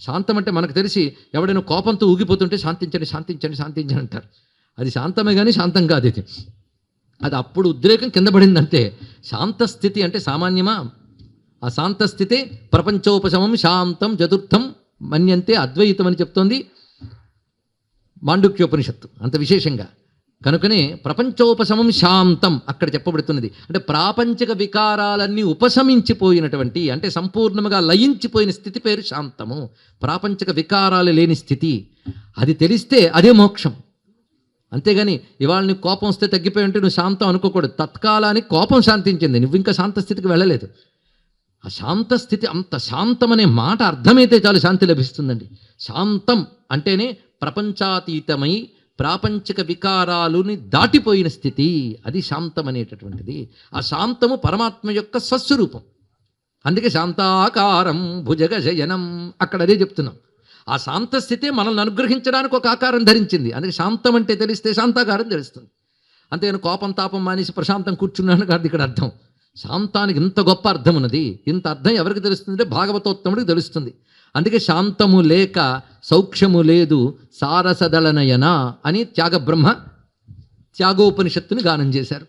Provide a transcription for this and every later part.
శాంతం అంటే మనకు తెలిసి ఎవడైనా కోపంతో ఊగిపోతుంటే శాంతించండి శాంతించండి శాంతించండి అంటారు. అది శాంతమే కానీ శాంతం కాదు ఇది. అది అప్పుడు ఉద్రేకం కింద పడిందంటే శాంత స్థితి అంటే సామాన్యమా? ఆ శాంత స్థితి ప్రపంచోపశమం శాంతం చతుర్థం మన్యంతే అద్వైతం అని చెప్తోంది మాండుక్యోపనిషత్తు. అంత విశేషంగా. కనుకనే ప్రపంచోపశమం శాంతం అక్కడ చెప్పబడుతున్నది. అంటే ప్రాపంచిక వికారాలన్నీ ఉపశమించిపోయినటువంటి అంటే సంపూర్ణముగా లయించిపోయిన స్థితి పేరు శాంతము. ప్రాపంచిక వికారాలు లేని స్థితి. అది తెలిస్తే అదే మోక్షం. అంతేగాని ఇవాళ నీకు కోపం వస్తే తగ్గిపోయి ఉంటే నువ్వు శాంతం అనుకోకూడదు. తత్కాలానికి కోపం శాంతించింది. నువ్వు ఇంకా శాంత స్థితికి వెళ్ళలేదు. ఆ శాంత స్థితి అంత శాంతం అనే మాట అర్థమైతే చాలు శాంతి లభిస్తుందండి. శాంతం అంటేనే ప్రపంచాతీతమై ప్రాపంచిక వికారాలుని దాటిపోయిన స్థితి అది శాంతం అనేటటువంటిది. ఆ శాంతము పరమాత్మ యొక్క స్వస్వరూపం అందుకే శాంతాకారం భుజగశయనం అక్కడ అదే చెప్తున్నాం. ఆ శాంత స్థితే మనల్ని అనుగ్రహించడానికి ఒక ఆకారం ధరించింది. అందుకే శాంతం అంటే తెలిస్తే శాంతాకారం తెలుస్తుంది. అంతేగాని కోపం తాపం మానేసి ప్రశాంతం కూర్చున్నాను కాదు ఇక్కడ అర్థం. శాంతానికి ఇంత గొప్ప అర్థం ఉన్నది. ఇంత అర్థం ఎవరికి తెలుస్తుంది అంటే భాగవతోత్తముడికి తెలుస్తుంది. అందుకే శాంతము లేక సౌఖ్యము లేదు సారసదళనయన అని త్యాగబ్రహ్మ త్యాగోపనిషత్తుని గానం చేశారు.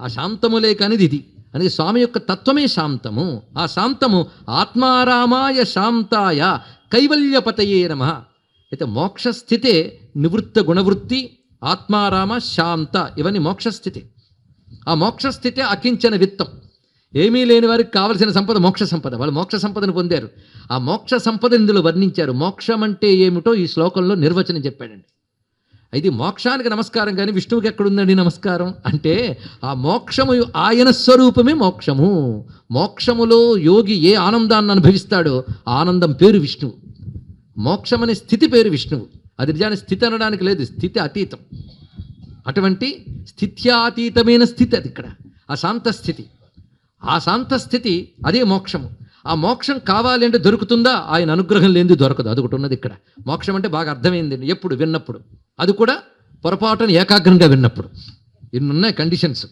ఆ శాంతము లేక అనేది ఇది. అందుకే స్వామి యొక్క తత్వమే శాంతము. ఆ శాంతము ఆత్మారామాయ శాంతాయ కైవల్యపతయే నమ. అయితే మోక్షస్థితే నివృత్త గుణవృత్తి ఆత్మారామ శాంత ఇవన్నీ మోక్షస్థితి. ఆ మోక్షస్థితే అకించన విత్తం. ఏమీ లేని వారికి కావలసిన సంపద మోక్ష సంపద. వాళ్ళు మోక్ష సంపదను పొందారు. ఆ మోక్ష సంపద ఇందులో వర్ణించారు. మోక్షం అంటే ఏమిటో ఈ శ్లోకంలో నిర్వచనం చెప్పాడండి. అయితే మోక్షానికి నమస్కారం కానీ విష్ణువుకి ఎక్కడుందండి నమస్కారం? అంటే ఆ మోక్షము ఆయన స్వరూపమే మోక్షము. మోక్షములో యోగి ఏ ఆనందాన్ని అనుభవిస్తాడో ఆనందం పేరు విష్ణువు. మోక్షం అనే స్థితి పేరు విష్ణువు. అది నిజాన్ని స్థితి అనడానికి లేదు స్థితి అతీతం. అటువంటి స్థిత్యాతీతమైన స్థితి అది ఇక్కడ. ఆ శాంత స్థితి. ఆ శాంత స్థితి అదే మోక్షము. ఆ మోక్షం కావాలంటే దొరుకుతుందా? ఆయన అనుగ్రహం లేనిది దొరకదు. అది ఒకటి ఉన్నది ఇక్కడ. మోక్షం అంటే బాగా అర్థమైంది. ఎప్పుడు? విన్నప్పుడు. అది కూడా పొరపాటున ఏకాగ్రంగా విన్నప్పుడు. ఇన్నున్నాయి కండిషన్స్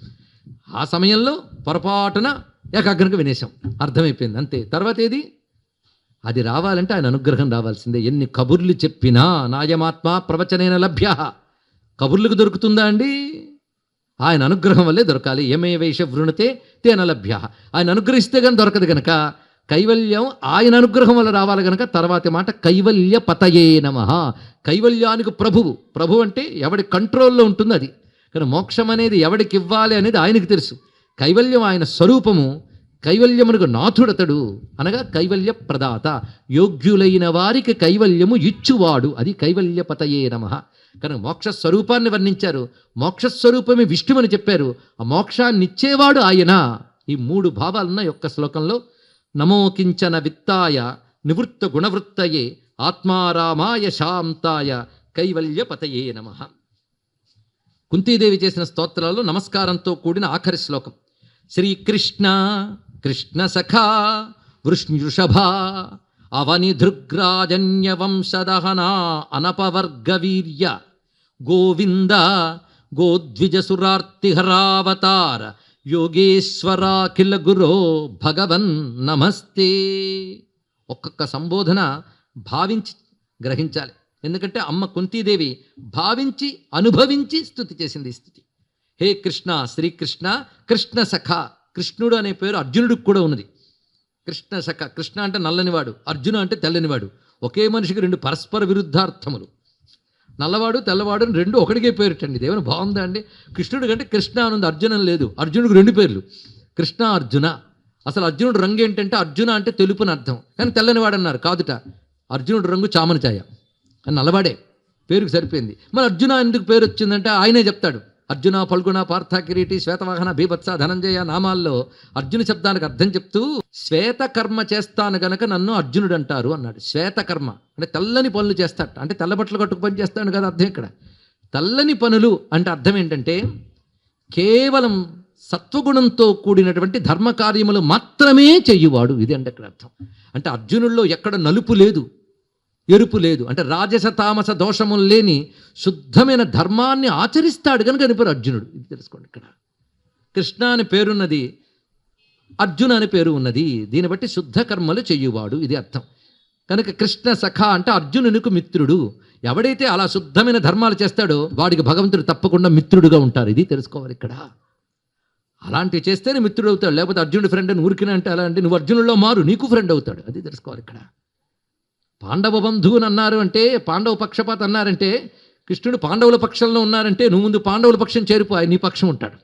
ఆ సమయంలో పొరపాటున ఏకాగ్రంగా వినేశాం. అర్థమైపోయింది. అంతే. తర్వాత ఏది? అది రావాలంటే ఆయన అనుగ్రహం రావాల్సిందే. ఎన్ని కబుర్లు చెప్పినా నాయమాత్మ ప్రవచనైన లభ్య. కబుర్లకు దొరుకుతుందా అండి? ఆయన అనుగ్రహం వల్లే దొరకాలి. ఏమే వేష వృణతే తేన లభ్య. ఆయన అనుగ్రహిస్తే కానీ దొరకదు గనక కైవల్యం ఆయన అనుగ్రహం వల్ల రావాలి గనక తర్వాతి మాట కైవల్య పతయే నమ. కైవల్యానికి ప్రభువు. ప్రభు అంటే ఎవడి కంట్రోల్లో ఉంటుంది అది. కానీ మోక్షం అనేది ఎవడికి ఇవ్వాలి అనేది ఆయనకి తెలుసు. కైవల్యం ఆయన స్వరూపము. కైవల్యమునకు నాథుడతడు అనగా కైవల్య ప్రదాత యోగ్యులైన వారికి కైవల్యము ఇచ్చువాడు. అది కైవల్యపతయే నమ. కనుక మోక్ష స్వరూపాన్ని వర్ణించారు. మోక్ష స్వరూపమే విష్ణువని చెప్పారు. ఆ మోక్షాన్ని ఇచ్చేవాడు ఆయన. ఈ మూడు భావాలున్న యొక్క శ్లోకంలో. నమోకించన విత్తాయ నివృత్త గుణవృత్తయే. ఆత్మారామాయ శాంతాయ కైవల్యపతయే నమ. కుంతీదేవి చేసిన స్తోత్రాల్లో నమస్కారంతో కూడిన ఆఖరి శ్లోకం. శ్రీకృష్ణ కృష్ణ సఖా వృష్ణృషభ అవని ధృగ్రాజన్యవంశదహనా అనపవర్గవీర్య గోవింద గోద్విజసురార్తిహరావతార యోగేశ్వరాఖిల గురో భగవన్ నమస్తే. ఒక్కొక్క సంబోధన భావించి గ్రహించాలి. ఎందుకంటే అమ్మ కుంతీదేవి భావించి అనుభవించి స్థుతి చేసింది స్థుతి స్థితి. హే కృష్ణ శ్రీకృష్ణ కృష్ణ సఖ కృష్ణుడు అనే పేరు అర్జునుడికి కూడా ఉన్నది. కృష్ణ సఖ కృష్ణ అంటే నల్లనివాడు అర్జున అంటే తెల్లనివాడు. ఒకే మనిషికి రెండు పరస్పర విరుద్ధార్థములు. నల్లవాడు తెల్లవాడు అని రెండు ఒకటికే పేరుటండి. దేవుని బాగుందా అండి? కృష్ణుడు కంటే కృష్ణ అనుంది అర్జునం లేదు. అర్జునుడికి రెండు పేర్లు. కృష్ణ అర్జున. అసలు అర్జునుడు రంగు ఏంటంటే అర్జున అంటే తెలుపుని అర్థం. కానీ తెల్లనివాడు అన్నారు కాదుట. అర్జునుడు రంగు చామన ఛాయ అని నల్లవాడే. పేరుకి సరిపోయింది. మరి అర్జున ఎందుకు పేరు వచ్చిందంటే ఆయనే చెప్తాడు. అర్జున పల్గుణ పార్థ కిరీటి శ్వేతవాహన భీభత్స ధనంజయ నామాల్లో అర్జున శబ్దానికి అర్థం చెప్తూ శ్వేతకర్మ చేస్తాను గనక నన్ను అర్జునుడు అంటారు అన్నాడు. శ్వేతకర్మ అంటే తెల్లని పనులు చేస్తాడు. అంటే తెల్ల బట్టలు కట్టుకు పని చేస్తాడు కదా అర్థం ఇక్కడ. తెల్లని పనులు అంటే అర్థం ఏంటంటే కేవలం సత్వగుణంతో కూడినటువంటి ధర్మ కార్యములు మాత్రమే చెయ్యువాడు ఇది అంటే ఇక్కడ అర్థం. అంటే అర్జునుల్లో ఎక్కడ నలుపు లేదు. ఎరుపు లేదు. అంటే రాజస తామస దోషములు లేని శుద్ధమైన ధర్మాన్ని ఆచరిస్తాడు కనుక అనిపారు అర్జునుడు. ఇది తెలుసుకోండి ఇక్కడ. కృష్ణ అని పేరున్నది అర్జున అని పేరు ఉన్నది. దీన్ని బట్టి శుద్ధ కర్మలు చేయువాడు. ఇది అర్థం. కనుక కృష్ణ సఖ అంటే అర్జునునికి మిత్రుడు. ఎవడైతే అలా శుద్ధమైన ధర్మాలు చేస్తాడో వాడికి భగవంతుడు తప్పకుండా మిత్రుడుగా ఉంటారు. ఇది తెలుసుకోవాలి ఇక్కడ. అలాంటివి చేస్తేనే మిత్రుడు అవుతాడు. లేకపోతే అర్జునుడు ఫ్రెండ్ అని ఊరికిన అంటే అలా అంటే నువ్వు అర్జునుల్లో మారు నీకు ఫ్రెండ్ అవుతాడు. అది తెలుసుకోవాలి ఇక్కడ. పాండవ బంధువుని అన్నారు అంటే పాండవ పక్షపాత అన్నారంటే కృష్ణుడు పాండవుల పక్షంలో ఉన్నారంటే నువ్వు ముందు పాండవుల పక్షం చేరిపో నీ పక్షం ఉంటాడు.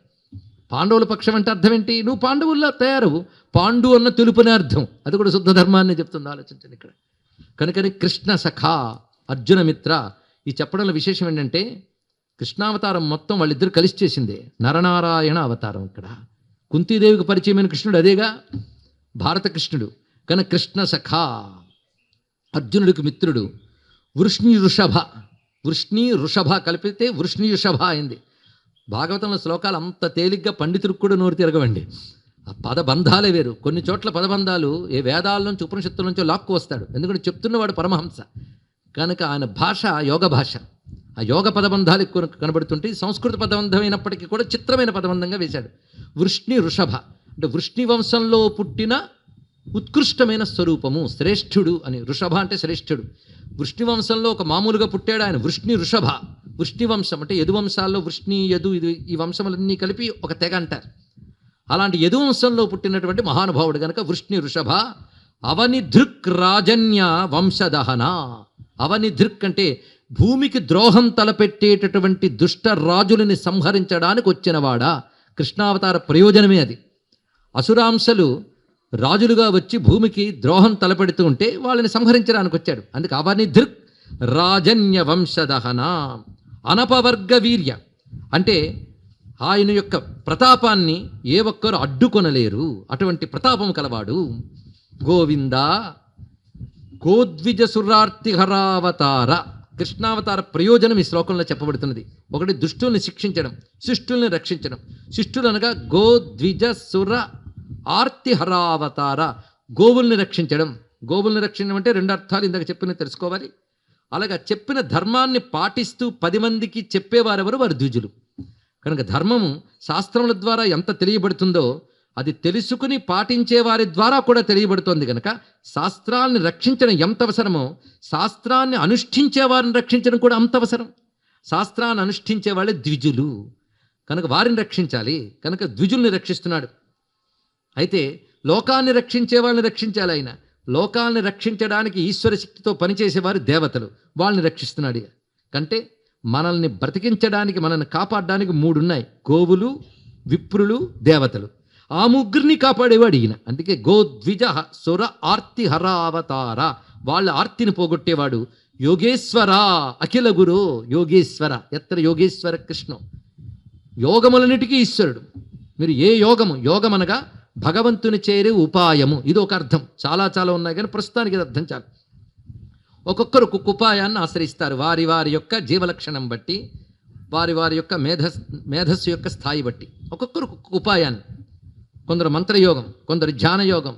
పాండవుల పక్షం అంటే అర్థం ఏంటి? నువ్వు పాండవుల్లో తయారు పాండు అన్న తెలుపునే అర్థం. అది కూడా శుద్ధ ధర్మాన్ని చెప్తుంది ఆలోచించండి ఇక్కడ. కనుకని కృష్ణ సఖ అర్జున మిత్ర ఈ చెప్పడంలో విశేషం ఏంటంటే కృష్ణావతారం మొత్తం వాళ్ళిద్దరు కలిసి చేసిందే. నరనారాయణ అవతారం ఇక్కడ. కుంతీదేవికి పరిచయమైన కృష్ణుడు అదేగా? భారత కృష్ణుడు. కనుక కృష్ణ సఖా అర్జునుడికి మిత్రుడు వృష్ణి వృషభ వృష్ణి వృషభ కలిపితే వృష్ణి వృషభ అయింది. భాగవతంలో శ్లోకాలు అంత తేలిగ్గా పండితులకు కూడా నోరు తిరగవండి. ఆ పదబంధాలే వేరు. కొన్ని చోట్ల పదబంధాలు ఏ వేదాల నుంచి ఉపనిషత్తుల నుంచో లాక్కు వస్తాడు. ఎందుకంటే చెప్తున్నవాడు పరమహంస. కనుక ఆయన భాష యోగ భాష. ఆ యోగ పదబంధాలు ఎక్కువ కనబడుతుంటే సంస్కృత పదబంధమైనప్పటికీ కూడా చిత్రమైన పదబంధంగా వేశాడు. వృష్ణి వృషభ అంటే వృష్ణి వంశంలో పుట్టిన ఉత్కృష్టమైన స్వరూపము శ్రేష్ఠుడు అని. వృషభ అంటే శ్రేష్ఠుడు. వృష్ణివంశంలో ఒక మామూలుగా పుట్టాడు ఆయన. వృష్ణి వృషభ. వృష్ణివంశం అంటే యదు వంశాల్లో వృష్ణి యదు ఇది ఈ వంశములన్నీ కలిపి ఒక తెగ అంటారు. అలాంటి యదు వంశంలో పుట్టినటువంటి మహానుభావుడు గనక వృష్ణి వృషభ అవనిధృక్ రాజన్య వంశదహన. అవనిధృక్ అంటే భూమికి ద్రోహం తలపెట్టేటటువంటి దుష్ట రాజులని సంహరించడానికి వచ్చినవాడా? కృష్ణావతార ప్రయోజనమే అది. అసురాంశలు రాజులుగా వచ్చి భూమికి ద్రోహం తలపెడుతూ ఉంటే వాళ్ళని సంహరించడానికి వచ్చాడు. అందుకే అవని దృక్ రాజన్య వంశదహన అనపవర్గ వీర్య. అంటే ఆయన యొక్క ప్రతాపాన్ని ఏ ఒక్కరు అడ్డుకొనలేరు. అటువంటి ప్రతాపం కలవాడు గోవింద గోద్విజ సురార్తిహరావతార కృష్ణావతార ప్రయోజనం ఈ శ్లోకంలో చెప్పబడుతున్నది. ఒకటి దుష్టుల్ని శిక్షించడం శిష్టుల్ని రక్షించడం. శిష్టులనగా గోద్విజ సుర ఆర్తిహరావతార గోవుల్ని రక్షించడం. గోవుల్ని రక్షించడం అంటే రెండు అర్థాలు ఇందాక చెప్పిన తెలుసుకోవాలి. అలాగా చెప్పిన ధర్మాన్ని పాటిస్తూ పది మందికి చెప్పేవారెవరు? వారు ద్విజులు కనుక ధర్మము శాస్త్రముల ద్వారా ఎంత తెలియబడుతుందో అది తెలుసుకుని పాటించే వారి ద్వారా కూడా తెలియబడుతోంది కనుక శాస్త్రాన్ని రక్షించడం ఎంత అవసరమో శాస్త్రాన్ని అనుష్ఠించే వారిని రక్షించడం కూడా అంత అవసరం. శాస్త్రాన్ని అనుష్ఠించే వాళ్ళే ద్విజులు. కనుక వారిని రక్షించాలి. కనుక ద్విజుల్ని రక్షిస్తున్నాడు. అయితే లోకాన్ని రక్షించే వాళ్ళని రక్షించాలి ఆయన. లోకాన్ని రక్షించడానికి ఈశ్వర శక్తితో పనిచేసేవారు దేవతలు. వాళ్ళని రక్షిస్తున్నాడు కంటే మనల్ని బ్రతికించడానికి మనల్ని కాపాడడానికి మూడున్నాయి. గోవులు విప్రులు దేవతలు. ఆ ముగ్గురిని కాపాడేవాడు ఈయన. అందుకే గోద్విజ సుర ఆర్తి హరావతార. వాళ్ళ ఆర్తిని పోగొట్టేవాడు యోగేశ్వర అఖిల గురు యోగేశ్వర. ఎత్ర యోగేశ్వర కృష్ణ. యోగములన్నిటికీ ఈశ్వరుడు. మీరు ఏ యోగము యోగం అనగా భగవంతుని చేరే ఉపాయము. ఇది ఒక అర్థం. చాలా చాలా ఉన్నాయి కానీ ప్రస్తుతానికి ఇది అర్థం చాలు. ఒక్కొక్కరు ఒక్కొక్క ఉపాయాన్ని ఆశ్రయిస్తారు. వారి వారి యొక్క జీవలక్షణం బట్టి వారి వారి యొక్క మేధస్ మేధస్సు యొక్క స్థాయి బట్టి. ఒక్కొక్కరు ఒక్కొక్క ఉపాయాన్ని. కొందరు మంత్రయోగం కొందరు ధ్యానయోగం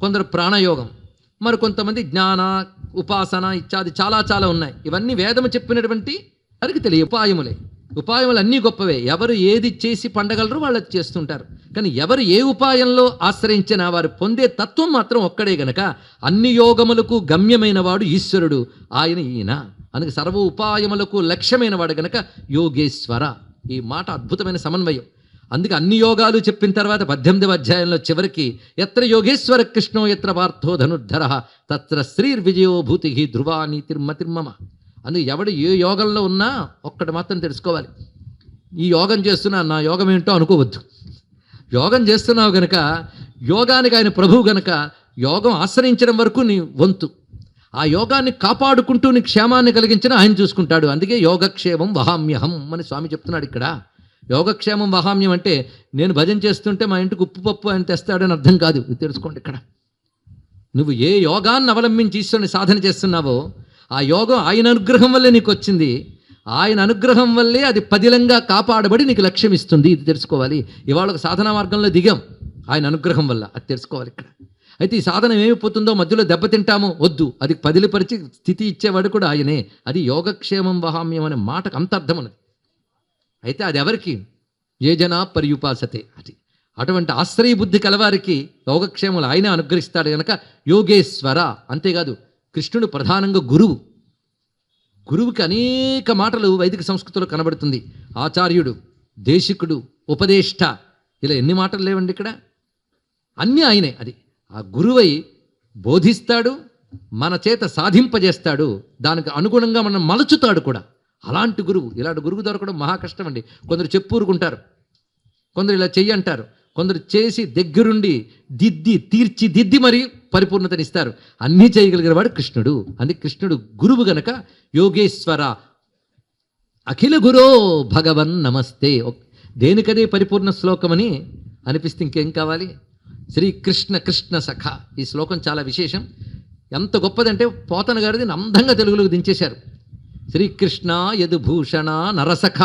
కొందరు ప్రాణయోగం మరి కొంతమంది జ్ఞాన ఉపాసన ఇత్యాది చాలా చాలా ఉన్నాయి. ఇవన్నీ వేదము చెప్పినటువంటి వారికి తెలియ ఉపాయములే. ఉపాయములు అన్నీ గొప్పవే. ఎవరు ఏది చేసి పండగలరో వాళ్ళు చేస్తుంటారు. కానీ ఎవరు ఏ ఉపాయంలో ఆశ్రయించినా వారు పొందే తత్వం మాత్రం ఒక్కడే గనక అన్ని యోగములకు గమ్యమైన వాడు ఈశ్వరుడు ఆయన ఈయన. అందుకు సర్వ ఉపాయములకు లక్ష్యమైన వాడు గనక యోగేశ్వర. ఈ మాట అద్భుతమైన సమన్వయం. అందుకే అన్ని యోగాలు చెప్పిన తర్వాత పద్దెనిమిదవ అధ్యాయంలో చివరికి ఎత్ర యోగేశ్వర కృష్ణో ఎత్ర పార్థో ధనుర్ధర తత్ర శ్రీర్విజయో భూతి ధ్రువా నీతిర్మతిర్మమ అందుకే ఎవడు ఏ యోగంలో ఉన్నా ఒక్కటి మాత్రం తెలుసుకోవాలి. ఈ యోగం చేస్తున్నా నా యోగం ఏంటో అనుకోవద్దు. యోగం చేస్తున్నావు గనక యోగానికి ఆయన ప్రభువు గనక యోగం ఆశ్రయించడం వరకు నీ వంతు. ఆ యోగాన్ని కాపాడుకుంటూ నీ క్షేమాన్ని కలిగించిన ఆయన చూసుకుంటాడు. అందుకే యోగక్షేమం వహామ్యహం అని స్వామి చెప్తున్నాడు ఇక్కడ. యోగక్షేమం వహామ్యం అంటే నేను భజన చేస్తుంటే మా ఇంటికి ఉప్పు పప్పు ఆయన తెస్తాడని అర్థం కాదు. తెలుసుకోండి ఇక్కడ. నువ్వు ఏ యోగాన్ని అవలంబించి ఈశ్వరుని సాధన చేస్తున్నావో ఆ యోగం ఆయన అనుగ్రహం వల్లే నీకు వచ్చింది. ఆయన అనుగ్రహం వల్లే అది పదిలంగా కాపాడబడి నీకు లక్ష్యం ఇస్తుంది. ఇది తెలుసుకోవాలి. ఇవాళ ఒక సాధనా మార్గంలో దిగాం. ఆయన అనుగ్రహం వల్ల. అది తెలుసుకోవాలి ఇక్కడ. అయితే ఈ సాధనం ఏమైపోతుందో మధ్యలో దెబ్బతింటామో. వద్దు. అది పదిలిపరిచి స్థితి ఇచ్చేవాడు కూడా ఆయనే. అది యోగక్షేమం వహామ్యం అనే మాటకు అంత అర్థం ఉన్నది. అయితే అది ఎవరికి? ఏ జనా పర్యుపాసతే. అది. అటువంటి ఆశ్రయ బుద్ధి కలవారికి యోగక్షేమాలు ఆయన అనుగ్రహిస్తాడు కనుక యోగేశ్వర. అంతేకాదు కృష్ణుడు ప్రధానంగా గురువు. గురువుకి అనేక మాటలు వైదిక సంస్కృతిలో కనబడుతుంది. ఆచార్యుడు దేశికుడు ఉపదేష్ట. ఇలా ఎన్ని మాటలు లేవండి ఇక్కడ? అన్నీ ఆయనే అది. ఆ గురువై బోధిస్తాడు మన చేత సాధింపజేస్తాడు దానికి అనుగుణంగా మనం మలుచుతాడు కూడా. అలాంటి గురువు ఇలాంటి గురువు దొరకడం మహా కష్టం అండి కొందరు చెప్పురుకుంటారు. కొందరు ఇలా చెయ్యి అంటారు కొందరు చేసి దగ్గరుండి దిద్ది తీర్చి దిద్ది మరి పరిపూర్ణతనిస్తారు. అన్నీ చేయగలిగిన వాడు కృష్ణుడు. అందుకే కృష్ణుడు గురువు గనక యోగేశ్వర. అఖిల గురో భగవన్ నమస్తే. దేనికదే పరిపూర్ణ శ్లోకమని అనిపిస్తే ఇంకేం కావాలి? శ్రీకృష్ణ కృష్ణ సఖ. ఈ శ్లోకం చాలా విశేషం. ఎంత గొప్పదంటే పోతన గారిది అందంగా తెలుగులోకి దించేశారు. శ్రీకృష్ణ యదుభూషణ నరసఖ.